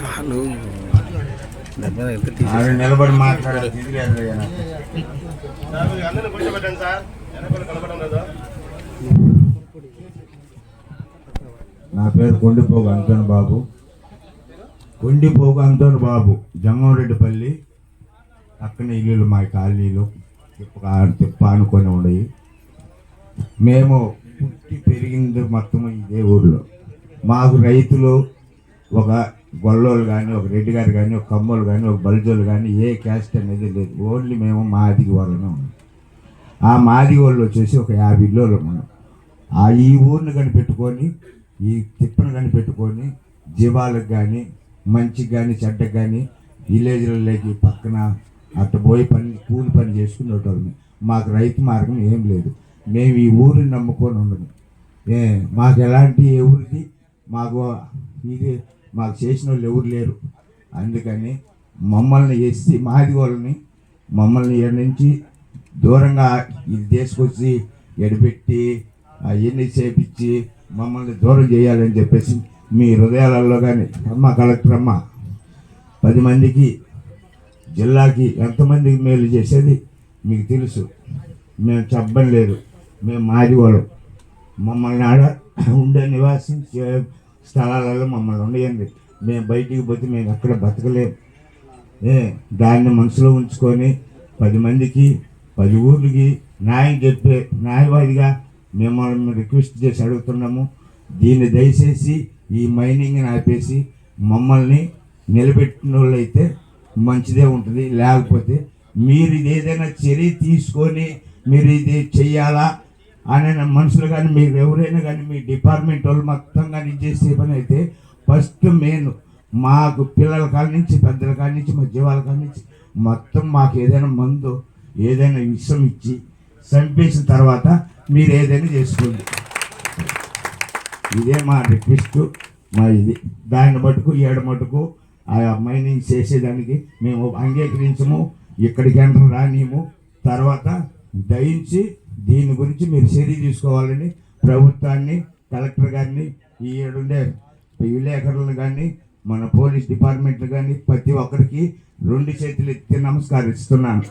కాలు ఆవిడ నిలబడి మాట్లాడారు నా పేరు కొండిపోగు అంతోని బాబు. కొండిపోగు అంతోని బాబు. జంగంరెడ్డిపల్లి అక్కడ ఇల్లులు మా కాలనీలు. తిప్ప తిప్ప అనుకొని ఉండయి. మేము పుట్టి పెరిగింది మొత్తం ఇదే ఊర్లో. మాకు రైతులు ఒక గొల్లోలు కానీ ఒక రెడ్డి గారు కానీ ఒక కమ్మోలు కానీ ఒక బలిజోలు కానీ ఏ క్యాస్ట్ అనేది లేదు. ఓన్లీ మేము మాదిగి వాళ్ళనే ఉన్నాం. ఆ మాది వాళ్ళు వచ్చేసి ఒక యాభై ఇల్లు ఉన్నాం. ఆ ఈ ఊరిని కనిపెట్టుకొని ఈ తిప్పను కనిపెట్టుకొని జీవాలకు కానీ మంచికి కానీ చెడ్డకు కానీ విలేజ్లలోకి పక్కన అట్ట పోయి పని కూలి పని చేసుకుని ఉంటాము మాకు రైతు మార్గం ఏం లేదు. మేము ఈ ఊరిని నమ్ముకొని ఉండము. ఏ మాకు ఎలాంటి ఊరికి మాకు ఇది మాకు చేసిన వాళ్ళు ఎవరు లేరు. అందుకని మమ్మల్ని వేసి మాది వాళ్ళని మమ్మల్ని ఈడ నుంచి దూరంగా ఇది తీసుకొచ్చి ఎడబెట్టి అవన్నీ చేపించి మమ్మల్ని దూరం చేయాలని చెప్పేసి మీ హృదయాలలో కానీ అమ్మ కలెక్టర్ అమ్మ పది మందికి జిల్లాకి ఎంతమందికి మేలు చేసేది మీకు తెలుసు. మేము చెప్పడం లేదు. మేము మాది వాళ్ళం. మమ్మల్ని ఆడ ఉండే నివాసించే స్థలాలలో మమ్మల్ని ఉండయండి. మేము బయటికి పోతే మేము అక్కడ బతకలేము ఏ దాన్ని మనసులో ఉంచుకొని పది మందికి పది ఊర్లకి న్యాయం చెప్పే న్యాయవాదిగా మిమ్మల్ని రిక్వెస్ట్ చేసి అడుగుతున్నాము. దీన్ని దయచేసి ఈ మైనింగ్ని ఆపేసి మమ్మల్ని నిలబెట్టిన వాళ్ళైతే మంచిదే ఉంటుంది. లేకపోతే మీరు ఇది ఏదైనా చర్య తీసుకొని మీరు ఇది చెయ్యాలా ఆయన మనుషులు కానీ మీరు ఎవరైనా కానీ మీ డిపార్ట్మెంట్ వాళ్ళు మొత్తం కానీ చేసే పని అయితే ఫస్ట్ మెయిన్ మాకు పిల్లల కాడి నుంచి పెద్దల కాడి నుంచి మా జీవాల కాడి నుంచి మొత్తం మాకు ఏదైనా మందు ఏదైనా విషం ఇచ్చి చంపేసిన తర్వాత మీరు ఏదైనా చేసుకోండి. ఇదే మా రిక్వెస్ట్. మా ఇది దాన్ని మటుకు ఏడు మటుకు ఆ మైనింగ్ చేసేదానికి మేము అంగీకరించము ఇక్కడికి ఎంటర్ రానియము. తర్వాత దయించి దీని గురించి మీరు చర్య తీసుకోవాలని ప్రభుత్వాన్ని కలెక్టర్ గారిని ఈ ఏడుండే విలేకరులను కానీ మన పోలీస్ డిపార్ట్మెంట్లు కానీ ప్రతి ఒక్కరికి రెండు చేతులు ఎత్తి నమస్కరిస్తున్నాను.